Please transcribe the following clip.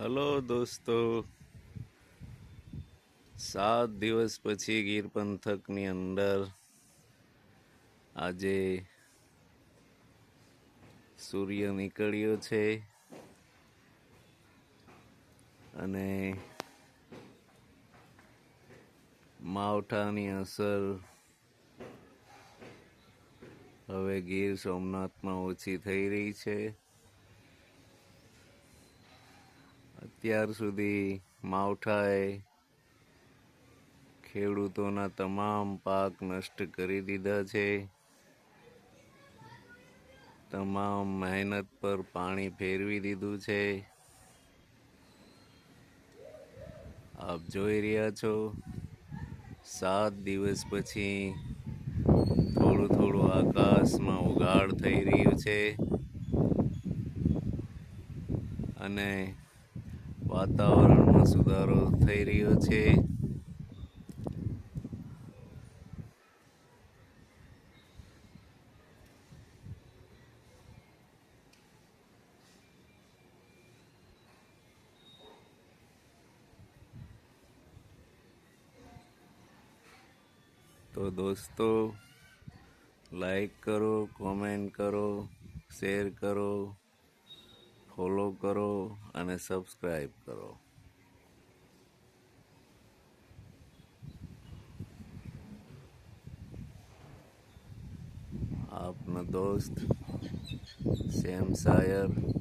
Hello દોસ્તો. સાત દિવસ પછી ગીર પંથકની અંદર આજે સૂર્ય નીકળ્યો છે. અને માવઠાની અસર હવે ગીર સોમનાથમાં ઓછી થઈ રહી છે. અત્યાર સુધી માવઠાએ ખેડૂતોના તમામ પાક નષ્ટ કરી દીધા છે. તમામ મહેનત પર પાણી ફેરવી દીધું છે. આપ જોઈ રહ્યા છો. સાત દિવસ પછી થોડું થોડું આકાશમાં ઉગાડ થઈ રહ્યું છે. અને વાતાવરણમાં સુધારો થઈ રહ્યો છે. તો દોસ્તો લાઈક કરો કોમેન્ટ કરો શેર કરો ફોલો કરો અને સબસ્ક્રાઈબ કરો. આપનો દોસ્ત સેમ શાયર